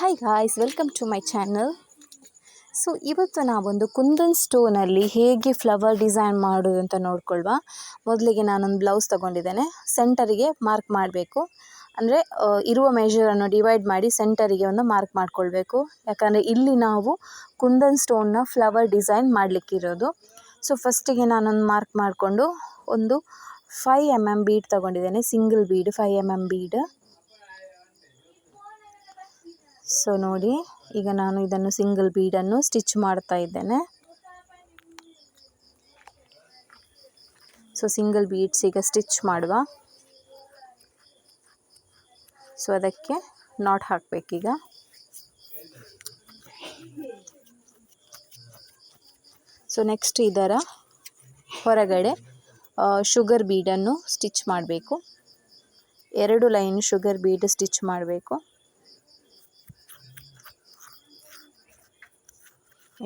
Hi guys welcome to my channel so ಇವತ್ತು ನಾವೊಂದು ಕುಂದನ್ ಸ್ಟೋನಲ್ಲಿ ಹೇಗೆ ಫ್ಲವರ್ ಡಿಸೈನ್ ಮಾಡೋದು ಅಂತ ನೋಡ್ಕೊಳ್ವಾ. ಮೊದಲಿಗೆ ನಾನೊಂದು ಬ್ಲೌಸ್ ತೊಗೊಂಡಿದ್ದೇನೆ. ಸೆಂಟರಿಗೆ ಮಾರ್ಕ್ ಮಾಡಬೇಕು. ಅಂದರೆ ಇರುವ ಮೆಷರನ್ನು ಡಿವೈಡ್ ಮಾಡಿ ಸೆಂಟರಿಗೆ ಒಂದು ಮಾರ್ಕ್ ಮಾಡ್ಕೊಳ್ಬೇಕು. ಯಾಕಂದರೆ ಇಲ್ಲಿ ನಾವು ಕುಂದನ್ ಸ್ಟೋನ್ನ ಫ್ಲವರ್ ಡಿಸೈನ್ ಮಾಡಲಿಕ್ಕಿರೋದು ಸೊ ಫಸ್ಟಿಗೆ ನಾನೊಂದು ಮಾರ್ಕ್ ಮಾಡಿಕೊಂಡು ಒಂದು five M M bead ತೊಗೊಂಡಿದ್ದೇನೆ. Single bead five M M bead so ನೋಡಿ, ಈಗ ನಾನು ಇದನ್ನು ಸಿಂಗಲ್ ಬೀಡನ್ನು ಸ್ಟಿಚ್ ಮಾಡ್ತಾ ಇದ್ದೇನೆ. ಸೊ ಸಿಂಗಲ್ ಬೀಡ್ಸ್ ಈಗ ಸ್ಟಿಚ್ ಮಾಡುವ. ಸೊ ಅದಕ್ಕೆ ನಾಟ್ ಹಾಕಬೇಕೀಗ. ಸೊ ನೆಕ್ಸ್ಟ್ ಇದರ ಹೊರಗಡೆ ಶುಗರ್ ಬೀಡನ್ನು ಸ್ಟಿಚ್ ಮಾಡಬೇಕು. ಎರಡು ಲೈನ್ ಶುಗರ್ ಬೀಡ್ ಸ್ಟಿಚ್ ಮಾಡಬೇಕು.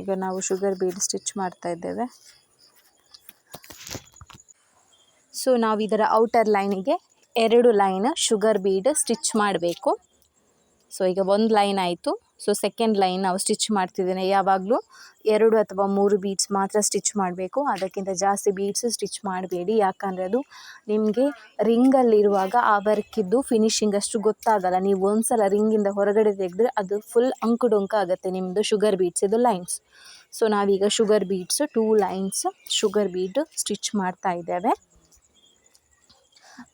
ಈಗ ನಾವು ಶುಗರ್ ಬೀಡ್ ಸ್ಟಿಚ್ ಮಾಡ್ತಾ ಇದ್ದೇವೆ. ಸೊ ನಾವು ಇದರ ಔಟರ್ ಲೈನಿಗೆ ಎರಡು ಲೈನ್ ಶುಗರ್ ಬೀಡ್ ಸ್ಟಿಚ್ ಮಾಡಬೇಕು. ಸೊ ಈಗ ಒಂದು ಲೈನ್ ಆಯಿತು. ಸೊ ಸೆಕೆಂಡ್ ಲೈನ್ ನಾವು ಸ್ಟಿಚ್ ಮಾಡ್ತಿದ್ದೇನೆ. ಯಾವಾಗಲೂ ಎರಡು ಅಥವಾ ಮೂರು ಬೀಟ್ಸ್ ಮಾತ್ರ ಸ್ಟಿಚ್ ಮಾಡಬೇಕು. ಅದಕ್ಕಿಂತ ಜಾಸ್ತಿ ಬೀಡ್ಸ್ ಸ್ಟಿಚ್ ಮಾಡಬೇಡಿ. ಯಾಕಂದರೆ ಅದು ನಿಮಗೆ ರಿಂಗಲ್ಲಿರುವಾಗ ಆ ವರ್ಕಿದ್ದು ಫಿನಿಶಿಂಗ್ ಅಷ್ಟು ಗೊತ್ತಾಗಲ್ಲ. ನೀವು ಒಂದು ಸಲ ರಿಂಗಿಂದ ಹೊರಗಡೆ ತೆಗೆದ್ರೆ ಅದು ಫುಲ್ ಅಂಕುಡೊಂಕ ಆಗುತ್ತೆ ನಿಮ್ಮದು ಶುಗರ್ ಬೀಡ್ಸ್ ಇದು ಲೈನ್ಸ್ ಸೊ ನಾವೀಗ sugar beads two lines sugar bead stitch ಮಾಡ್ತಾ ಇದ್ದೇವೆ.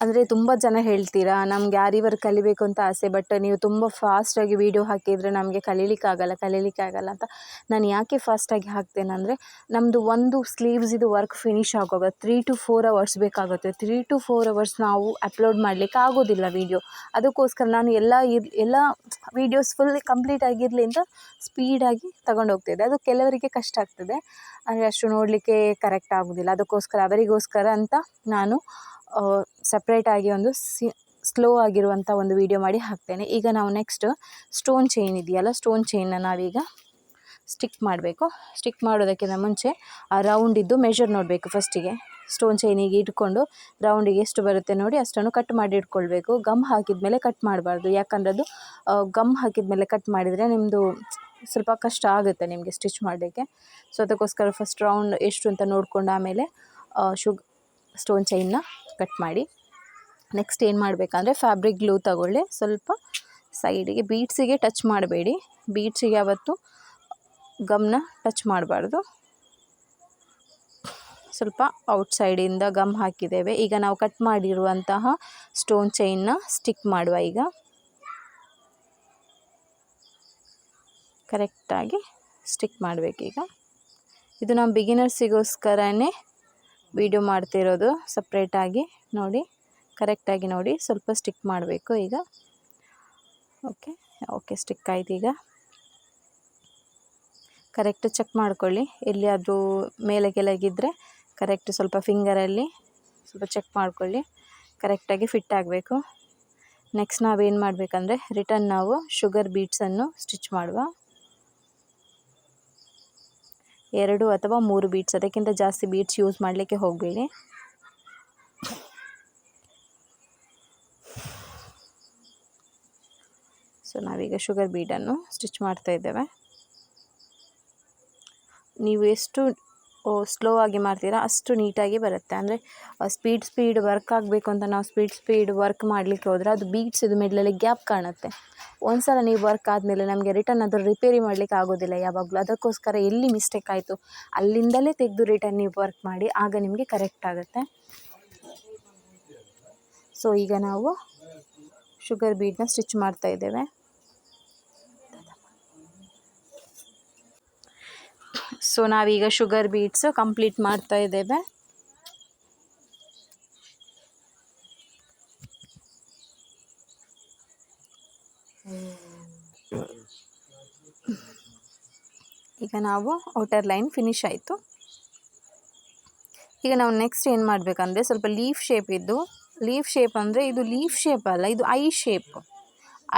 ಅಂದರೆ ತುಂಬ ಜನ ಹೇಳ್ತೀರಾ, ನಮ್ಗೆ ಆರಿ ವರ್ಕ್ ಕಲಿಬೇಕು ಅಂತ ಆಸೆ ಬಟ್ ನೀವು ತುಂಬ ಫಾಸ್ಟಾಗಿ ವೀಡಿಯೋ ಹಾಕಿದರೆ ನಮಗೆ ಕಲೀಲಿಕ್ಕಾಗಲ್ಲ ಕಲೀಲಿಕ್ಕಾಗಲ್ಲ ಅಂತ ನಾನು ಯಾಕೆ ಫಾಸ್ಟಾಗಿ ಹಾಕ್ತೇನೆ ಅಂದರೆ ನಮ್ಮದು ಒಂದು ಸ್ಲೀವ್ಸಿದು ವರ್ಕ್ ಫಿನಿಶ್ ಆಗೋಗ ತ್ರೀ ಟು ಫೋರ್ ಅವರ್ಸ್ ಬೇಕಾಗುತ್ತೆ ತ್ರೀ ಟು ಫೋರ್ ಅವರ್ಸ್ ನಾವು ಅಪ್ಲೋಡ್ ಮಾಡಲಿಕ್ಕೆ ಆಗೋದಿಲ್ಲ ವೀಡಿಯೋ ಅದಕ್ಕೋಸ್ಕರ ನಾನು ಎಲ್ಲ ಎಲ್ಲ ವೀಡಿಯೋಸ್ ಫುಲ್ ಕಂಪ್ಲೀಟ್ ಆಗಿರಲಿ ಅಂತ ಸ್ಪೀಡಾಗಿ ತಗೊಂಡೋಗ್ತಿದ್ದೆ ಅದು ಕೆಲವರಿಗೆ ಕಷ್ಟ ಆಗ್ತದೆ ಅಂದರೆ ಅಷ್ಟು ನೋಡಲಿಕ್ಕೆ ಕರೆಕ್ಟ್ ಆಗೋದಿಲ್ಲ. ಅದಕ್ಕೋಸ್ಕರ, ಅವರಿಗೋಸ್ಕರ ಅಂತ ನಾನು ಸಪ್ರೇಟಾಗಿ ಒಂದು ಸಿ ಸ್ಲೋ ಆಗಿರುವಂಥ ಒಂದು ವೀಡಿಯೋ ಮಾಡಿ ಹಾಕ್ತೇನೆ. ಈಗ ನಾವು ನೆಕ್ಸ್ಟ್ ಸ್ಟೋನ್ ಚೈನ್ ಇದೆಯಲ್ಲ ಸ್ಟೋನ್ ಚೈನ್ನ ನಾವೀಗ ಸ್ಟಿಕ್ ಮಾಡಬೇಕು. ಸ್ಟಿಕ್ ಮಾಡೋದಕ್ಕಿಂತ ಮುಂಚೆ ಆ ರೌಂಡಿದ್ದು ಮೆಷರ್ ನೋಡಬೇಕು ಫಸ್ಟಿಗೆ ಸ್ಟೋನ್ ಚೈನಿಗೆ ಇಟ್ಕೊಂಡು ರೌಂಡಿಗೆ ಎಷ್ಟು ಬರುತ್ತೆ ನೋಡಿ ಅಷ್ಟನ್ನು ಕಟ್ ಮಾಡಿ ಇಟ್ಕೊಳ್ಬೇಕು. ಗಮ್ ಹಾಕಿದ ಮೇಲೆ ಕಟ್ ಮಾಡಬಾರ್ದು. ಯಾಕಂದರೆ ಅದು ಗಮ್ ಹಾಕಿದ ಮೇಲೆ ಕಟ್ ಮಾಡಿದರೆ ನಿಮ್ಮದು ಸ್ವಲ್ಪ ಕಷ್ಟ ಆಗುತ್ತೆ ನಿಮಗೆ ಸ್ಟಿಚ್ ಮಾಡಲಿಕ್ಕೆ. ಸೊ ಅದಕ್ಕೋಸ್ಕರ ಫಸ್ಟ್ ರೌಂಡ್ ಎಷ್ಟು ಅಂತ ನೋಡಿಕೊಂಡು ಆಮೇಲೆ ಶುಗ್ ಸ್ಟೋನ್ ಚೈನ್ನ ಕಟ್ ಮಾಡಿ. ನೆಕ್ಸ್ಟ್ ಏನು ಮಾಡಬೇಕಂದ್ರೆ ಫ್ಯಾಬ್ರಿಕ್ ಗ್ಲೂ ತಗೊಳ್ಳಿ. ಸ್ವಲ್ಪ ಸೈಡಿಗೆ ಬೀಟ್ಸಿಗೆ ಟಚ್ ಮಾಡಬೇಡಿ. ಬೀಟ್ಸಿಗೆ ಯಾವತ್ತು ಗಮ್ನ ಟಚ್ ಮಾಡಬಾರ್ದು. ಸ್ವಲ್ಪ ಔಟ್ಸೈಡಿಂದ ಗಮ್ ಹಾಕಿದ್ದೇವೆ. ಈಗ ನಾವು ಕಟ್ ಮಾಡಿರುವಂತಹ ಸ್ಟೋನ್ ಚೈನ್ನ ಸ್ಟಿಕ್ ಮಾಡುವ ಈಗ. ಕರೆಕ್ಟಾಗಿ ಸ್ಟಿಕ್ ಮಾಡಬೇಕೀಗ. ಇದು ನಮ್ಮ ಬಿಗಿನರ್ಸಿಗೋಸ್ಕರನೇ ವೀಡಿಯೋ ಮಾಡ್ತಿರೋದು ಸಪ್ರೇಟಾಗಿ ನೋಡಿ ಕರೆಕ್ಟಾಗಿ ನೋಡಿ, ಸ್ವಲ್ಪ ಸ್ಟಿಕ್ ಮಾಡಬೇಕು ಈಗ. ಓಕೆ ಓಕೆ ಸ್ಟಿಕ್ ಆಯ್ತು ಈಗ. ಕರೆಕ್ಟ್ ಚೆಕ್ ಮಾಡ್ಕೊಳ್ಳಿ. ಎಲ್ಲಿಯಾದರೂ ಮೇಲೆ ಕೆಳಗಿದ್ದರೆ ಕರೆಕ್ಟ್ ಸ್ವಲ್ಪ ಫಿಂಗರಲ್ಲಿ ಸ್ವಲ್ಪ ಚೆಕ್ ಮಾಡ್ಕೊಳ್ಳಿ. ಕರೆಕ್ಟಾಗಿ ಫಿಟ್ ಆಗಬೇಕು. ನೆಕ್ಸ್ಟ್ ನಾವೇನು ಮಾಡಬೇಕಂದ್ರೆ ರಿಟರ್ನ್ ನಾವು ಶುಗರ್ ಬೀಟ್ಸನ್ನು ಸ್ಟಿಚ್ ಮಾಡುವ. ಎರಡು ಅಥವಾ ಮೂರು ಬೀಟ್ಸ್ ಅದಕ್ಕಿಂತ ಜಾಸ್ತಿ ಬೀಟ್ಸ್ ಯೂಸ್ ಮಾಡಲಿಕ್ಕೆ ಹೋಗಬೇಡಿ. ಸೊ ನಾವೀಗ ಶುಗರ್ ಬೀಟನ್ನು ಸ್ಟಿಚ್ ಮಾಡ್ತಾ ಇದ್ದೇವೆ. ನೀವು ಎಷ್ಟು ಸ್ಲೋ ಆಗಿ ಮಾಡ್ತೀರಾ ಅಷ್ಟು ನೀಟಾಗಿ ಬರುತ್ತೆ. ಅಂದರೆ ಸ್ಪೀಡ್ ಸ್ಪೀಡ್ ವರ್ಕ್ ಆಗಬೇಕು ಅಂತ ನಾವು ಸ್ಪೀಡ್ ಸ್ಪೀಡ್ ವರ್ಕ್ ಮಾಡಲಿಕ್ಕೆ ಹೋದರೆ ಅದು ಬೀಟ್ಸ್ ಇದು ಮಿಡ್ಲಲ್ಲಿ ಗ್ಯಾಪ್ ಕಾಣುತ್ತೆ. ಒಂದು ಸಲ ನೀವು ವರ್ಕ್ ಆದಮೇಲೆ ನಮಗೆ ರಿಟರ್ನ್ ಅದು ರಿಪೇರಿ ಮಾಡಲಿಕ್ಕೆ ಆಗೋದಿಲ್ಲ ಯಾವಾಗಲೂ. ಅದಕ್ಕೋಸ್ಕರ ಎಲ್ಲಿ ಮಿಸ್ಟೇಕ್ ಆಯಿತು, ಅಲ್ಲಿಂದಲೇ ತೆಗೆದು ರಿಟರ್ನ್ ನೀವು ವರ್ಕ್ ಮಾಡಿ, ಆಗ ನಿಮಗೆ ಕರೆಕ್ಟ್ ಆಗುತ್ತೆ. ಸೊ ಈಗ ನಾವು ಶುಗರ್ ಬೀಡನ್ನ ಸ್ಟಿಚ್ ಮಾಡ್ತಾ ಇದ್ದೇವೆ. ಸೊ ನಾವೀಗ ಶುಗರ್ ಬೀಡ್ಸ್ ಕಂಪ್ಲೀಟ್ ಮಾಡ್ತಾ ಇದ್ದೇವೆ. ಈಗ ನಾವು ಔಟರ್ ಲೈನ್ ಫಿನಿಶ್ ಆಯಿತು. ಈಗ ನಾವು ನೆಕ್ಸ್ಟ್ ಏನು ಮಾಡಬೇಕಂದ್ರೆ ಸ್ವಲ್ಪ ಲೀಫ್ ಶೇಪ್ ಇದ್ದು ಲೀಫ್ ಶೇಪ್ ಅಂದರೆ ಇದು ಲೀಫ್ ಶೇಪ್ ಅಲ್ಲ, ಇದು ಐ ಶೇಪ್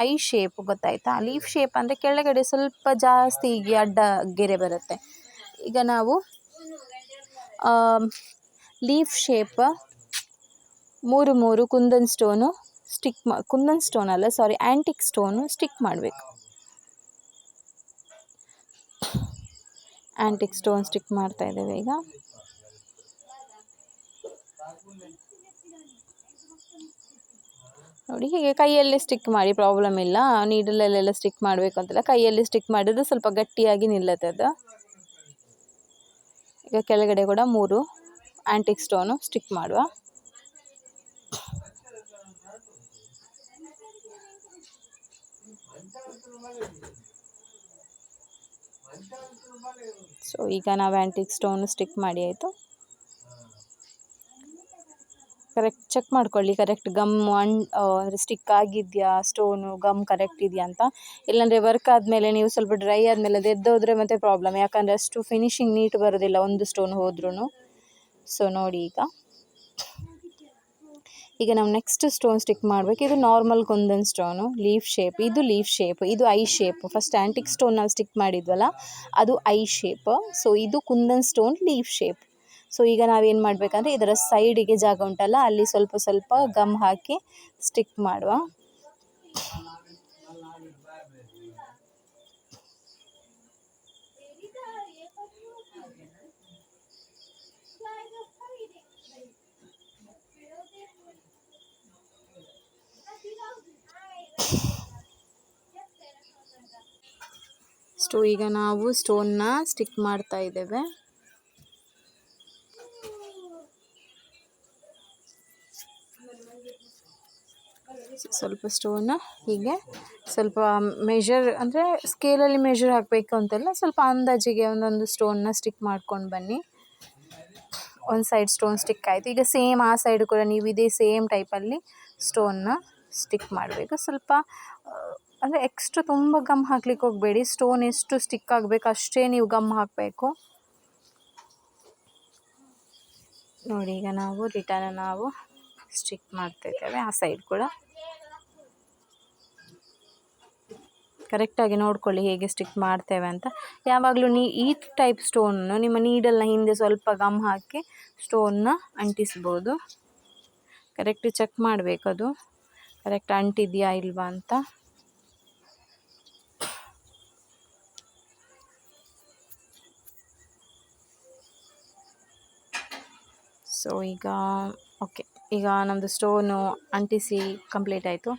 ಐ ಶೇಪ್ ಗೊತ್ತಾಯ್ತಾ? ಲೀಫ್ ಶೇಪ್ ಅಂದರೆ ಕೆಳಗಡೆ ಸ್ವಲ್ಪ ಜಾಸ್ತಿ ಹೀಗೆ ಅಡ್ಡ ಗೆರೆ ಬರುತ್ತೆ. ಈಗ ನಾವು ಲೀಫ್ ಶೇಪ್ ಮೂರು ಮೂರು ಕುಂದನ್ ಸ್ಟೋನು ಸ್ಟಿಕ್ ಮಾ, ಕುಂದನ್ ಸ್ಟೋನ್ ಅಲ್ಲ ಸಾರಿ ಆ್ಯಂಟಿಕ್ ಸ್ಟೋನು ಸ್ಟಿಕ್ ಮಾಡಬೇಕು. ಆ್ಯಂಟಿಕ್ ಸ್ಟೋನ್ ಸ್ಟಿಕ್ ಮಾಡ್ತಾ ಇದ್ದೇವೆ ಈಗ. ನೋಡಿ, ಹೀಗೆ ಕೈಯಲ್ಲಿ ಸ್ಟಿಕ್ ಮಾಡಿ ಪ್ರಾಬ್ಲಮ್ ಇಲ್ಲ. ನೀಡಲಲ್ಲೆಲ್ಲ ಸ್ಟಿಕ್ ಮಾಡಬೇಕು ಅಂತಿಲ್ಲ ಕೈಯಲ್ಲಿ ಸ್ಟಿಕ್ ಮಾಡಿದ್ರೆ ಸ್ವಲ್ಪ ಗಟ್ಟಿಯಾಗಿ ನಿಲ್ಲತ್ತೆ ಅದು. ಈಗ ಕೆಳಗಡೆ ಕೂಡ ಮೂರು ಆ್ಯಂಟಿಕ್ ಸ್ಟೋನು ಸ್ಟಿಕ್ ಮಾಡುವ. ಸೊ ಈಗ ನಾವು ಆ್ಯಂಟಿಕ್ ಸ್ಟೋನ್ ಸ್ಟಿಕ್ ಮಾಡಿ ಆಯಿತು. ಕರೆಕ್ಟ್ ಚೆಕ್ ಮಾಡ್ಕೊಳ್ಳಿ ಕರೆಕ್ಟ್ ಗಮ್ ಅಂಡ್ ಅಂದರೆ ಸ್ಟಿಕ್ ಆಗಿದೆಯಾ ಸ್ಟೋನು ಗಮ್ ಕರೆಕ್ಟ್ ಇದೆಯಾ ಅಂತ. ಇಲ್ಲಾಂದರೆ ವರ್ಕ್ ಆದಮೇಲೆ ನೀವು ಸ್ವಲ್ಪ ಡ್ರೈ ಆದಮೇಲೆ ಅದು ಎದ್ದೋದ್ರೆ ಮತ್ತೆ ಪ್ರಾಬ್ಲಮ್ ಯಾಕಂದರೆ ಅಷ್ಟು ಫಿನಿಶಿಂಗ್ ನೀಟ್ ಬರೋದಿಲ್ಲ, ಒಂದು ಸ್ಟೋನ್ ಹೋದ್ರೂ ಸೊ ನೋಡಿ ಈಗ. ಈಗ ನಾವು ನೆಕ್ಸ್ಟ್ ಸ್ಟೋನ್ ಸ್ಟಿಕ್ ಮಾಡಬೇಕು. ಇದು normal kundan stone leaf shape ಇದು ಲೀಫ್ ಶೇಪ್ ಇದು eye shape first antique stone ನಾವು ಸ್ಟಿಕ್ ಮಾಡಿದ್ವಲ್ಲ, ಅದು ಐ ಶೇಪ್ ಸೊ ಇದು kundan stone leaf shape so ಈಗ ನಾವೇನು ಮಾಡಬೇಕಂದ್ರೆ, ಇದರ ಸೈಡಿಗೆ ಜಾಗ ಉಂಟಲ್ಲ, ಅಲ್ಲಿ ಸ್ವಲ್ಪ ಸ್ವಲ್ಪ ಗಮ್ ಹಾಕಿ ಸ್ಟಿಕ್ ಮಾಡುವ. ಸ್ಟೋ ಈಗ ನಾವು ಸ್ಟೋನ್ನ ಸ್ಟಿಕ್ ಮಾಡ್ತಾ ಇದ್ದೇವೆ. ಸ್ವಲ್ಪ ಸ್ಟೋನ್ನ ಹೀಗೆ ಸ್ವಲ್ಪ ಮೆಷರ್ ಅಂದರೆ ಸ್ಕೇಲಲ್ಲಿ ಮೆಷರ್ ಹಾಕಬೇಕು ಅಂತೆಲ್ಲ ಸ್ವಲ್ಪ ಅಂದಾಜಿಗೆ ಒಂದೊಂದು ಸ್ಟೋನ್ನ ಸ್ಟಿಕ್ ಮಾಡ್ಕೊಂಡು ಬನ್ನಿ. ಒಂದು ಸೈಡ್ ಸ್ಟೋನ್ ಸ್ಟಿಕ್ ಆಯಿತು. ಈಗ ಸೇಮ್ ಆ ಸೈಡ್ ಕೂಡ ನೀವು ಇದೇ ಸೇಮ್ ಟೈಪಲ್ಲಿ ಸ್ಟೋನ್ನ ಸ್ಟಿಕ್ ಮಾಡಬೇಕು. ಸ್ವಲ್ಪ ಅಂದರೆ ಎಕ್ಸ್ಟ್ರಾ ತುಂಬ ಗಮ್ ಹಾಕ್ಲಿಕ್ಕೆ ಹೋಗಬೇಡಿ. ಸ್ಟೋನ್ ಎಷ್ಟು ಸ್ಟಿಕ್ ಆಗಬೇಕು ಅಷ್ಟೇ ನೀವು ಗಮ್ ಹಾಕಬೇಕು. ನೋಡಿ, ಈಗ ನಾವು ರಿಟರ್ನ್ ನಾವು ಸ್ಟಿಕ್ ಮಾಡ್ತಿದ್ದೇವೆ, ಆ ಸೈಡ್ ಕೂಡ. ಕರೆಕ್ಟಾಗಿ ನೋಡ್ಕೊಳ್ಳಿ ಹೇಗೆ ಸ್ಟಿಕ್ ಮಾಡ್ತೇವೆ ಅಂತ. ಯಾವಾಗಲೂ ನೀ, ಈ ಟೈಪ್ ಸ್ಟೋನನ್ನು ನಿಮ್ಮ ನೀಡಲ್ಲ ಹಿಂದೆ ಸ್ವಲ್ಪ ಗಮ್ ಹಾಕಿ ಸ್ಟೋನ್ನ ಅಂಟಿಸ್ಬೋದು. ಕರೆಕ್ಟ್ ಚೆಕ್ ಮಾಡಬೇಕು ಅದು ಕರೆಕ್ಟ್ ಅಂಟಿದೆಯಾ ಇಲ್ವಾ ಅಂತ. ಸೊ, ಈಗ, ಓಕೆ. ಈಗ ನಮ್ಮದು ಸ್ಟೋನು ಅಂಟಿಸಿ ಕಂಪ್ಲೀಟ್ ಆಯಿತು.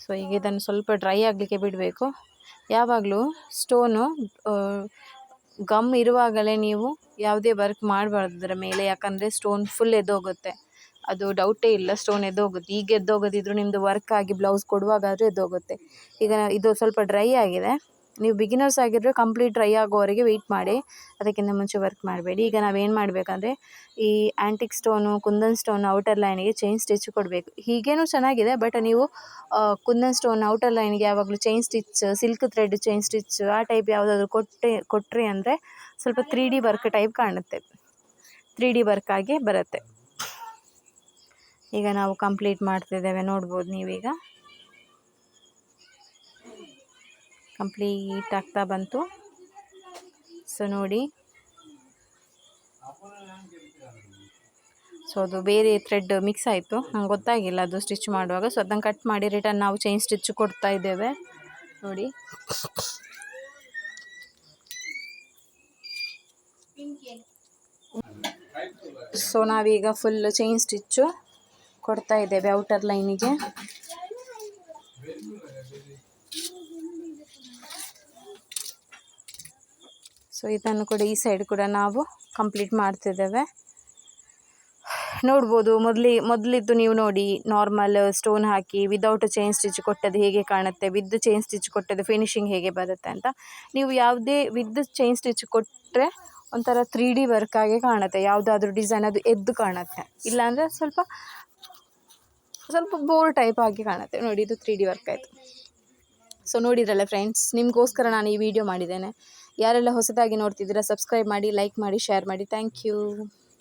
ಸೊ, ಈಗ ಇದನ್ನು ಸ್ವಲ್ಪ ಡ್ರೈ ಆಗಲಿಕ್ಕೆ ಬಿಡಬೇಕು. ಯಾವಾಗಲೂ ಸ್ಟೋನು ಗಮ್ ಇರುವಾಗಲೇ ನೀವು ಯಾವುದೇ ವರ್ಕ್ ಮಾಡಬಾರ್ದು ಅದರ ಮೇಲೆ, ಯಾಕಂದರೆ ಸ್ಟೋನ್ ಫುಲ್ ಎದ್ದೋಗುತ್ತೆ. ಅದು ಡೌಟೇ ಇಲ್ಲ, ಸ್ಟೋನ್ ಎದ್ದೋಗುತ್ತೆ. ಈಗ ಎದ್ದೋಗೋದಿದ್ರು ನಿಮ್ಮದು ವರ್ಕ್ ಆಗಿ ಬ್ಲೌಸ್ ಕೊಡುವಾಗಾದರೂ ಎದ್ದೋಗುತ್ತೆ. ಈಗ ಇದು ಸ್ವಲ್ಪ ಡ್ರೈ ಆಗಿದೆ. ನೀವು ಬಿಗಿನರ್ಸ್ ಆಗಿದ್ದರೆ ಕಂಪ್ಲೀಟ್ ಡ್ರೈ ಆಗೋವರೆಗೆ ವೆಯ್ಟ್ ಮಾಡಿ, ಅದಕ್ಕಿಂತ ಮುಂಚೆ ವರ್ಕ್ ಮಾಡಬೇಡಿ. ಈಗ ನಾವೇನು ಮಾಡಬೇಕಂದ್ರೆ, ಈ antique stone kundan stone outer ಲೈನಿಗೆ chain stitch ಕೊಡಬೇಕು. ಹೀಗೇನೂ ಚೆನ್ನಾಗಿದೆ ಬಟ್ ನೀವು ಕುಂದನ್ ಸ್ಟೋನ್ ಔಟರ್ ಲೈನಿಗೆ ಯಾವಾಗಲೂ chain stitch silk thread chain stitch ಆ ಟೈಪ್ ಯಾವುದಾದ್ರು ಕೊಟ್ಟೆ ಕೊಟ್ಟರೆ ಅಂದರೆ ಸ್ವಲ್ಪ ತ್ರೀ ಡಿ ವರ್ಕ್ ಟೈಪ್ ಕಾಣುತ್ತೆ. ತ್ರೀ ಡಿ ವರ್ಕ್ ಆಗಿ ಬರುತ್ತೆ. ಈಗ ನಾವು ಕಂಪ್ಲೀಟ್ ಮಾಡ್ತಿದ್ದೇವೆ, ನೋಡ್ಬೋದು ನೀವೀಗ. ಕಂಪ್ಲೀಟ್ ಆಗ್ತಾ ಬಂತು. ಸೊ ನೋಡಿ. ಸೊ ಅದು ಬೇರೆ ಥ್ರೆಡ್ ಮಿಕ್ಸ್ ಆಯಿತು. ನಂಗೆ ಗೊತ್ತಾಗಿಲ್ಲ ಅದು ಸ್ಟಿಚ್ ಮಾಡುವಾಗ. ಸೊ ಅದನ್ನು ಕಟ್ ಮಾಡಿ ರಿಟರ್ನ್ ನಾವು ಚೈನ್ ಸ್ಟಿಚ್ ಕೊಡ್ತಾ ಇದ್ದೇವೆ. ನೋಡಿ. ಸೊ ನಾವೀಗ ಫುಲ್ ಚೈನ್ ಸ್ಟಿಚ್ಚು ಕೊಡ್ತಾ ಇದ್ದೇವೆ ಔಟರ್ ಲೈನಿಗೆ ಸೊ ಇದನ್ನು ಕೂಡ ಈ ಸೈಡ್ ಕೂಡ ನಾವು ಕಂಪ್ಲೀಟ್ ಮಾಡ್ತಿದ್ದೇವೆ. ನೋಡ್ಬೋದು, ಮೊದಲಿ, ಮೊದಲಿದ್ದು ನೀವು ನೋಡಿ ನಾರ್ಮಲ್ ಸ್ಟೋನ್ ಹಾಕಿ ವಿದೌಟ್ ಚೈನ್ ಸ್ಟಿಚ್ ಕೊಟ್ಟದ್ದು ಹೇಗೆ ಕಾಣುತ್ತೆ ವಿದ್ ಚೈನ್ ಸ್ಟಿಚ್ ಕೊಟ್ಟದ್ದು ಫಿನಿಶಿಂಗ್ ಹೇಗೆ ಬರುತ್ತೆ ಅಂತ. ನೀವು ಯಾವುದೇ ವಿದ್ ಚೈನ್ ಸ್ಟಿಚ್ ಕೊಟ್ಟರೆ ಒಂಥರ ತ್ರೀ ಡಿ ವರ್ಕ್ ಆಗಿ ಕಾಣುತ್ತೆ, ಯಾವುದಾದ್ರೂ ಡಿಸೈನ್ ಅದು ಎದ್ದು ಕಾಣುತ್ತೆ. ಇಲ್ಲಾಂದರೆ ಸ್ವಲ್ಪ ಸ್ವಲ್ಪ ಬೋರ್ ಟೈಪ್ ಆಗಿ ಕಾಣುತ್ತೆ. ನೋಡಿ, ಇದು ತ್ರೀ ಡಿ ವರ್ಕ್ ಆಯಿತು. ಸೊ ನೋಡಿದ್ರಲ್ಲ ಫ್ರೆಂಡ್ಸ್ ನಿಮಗೋಸ್ಕರ ನಾನು ಈ ವಿಡಿಯೋ ಮಾಡಿದ್ದೇನೆ. ಯಾರೆಲ್ಲ ಹೊಸದಾಗಿ ನೋಡ್ತಿದ್ದೀರಾ ಸಬ್ಸ್ಕ್ರೈಬ್ ಮಾಡಿ ಲೈಕ್ ಮಾಡಿ ಶೇರ್ ಮಾಡಿ. Thank you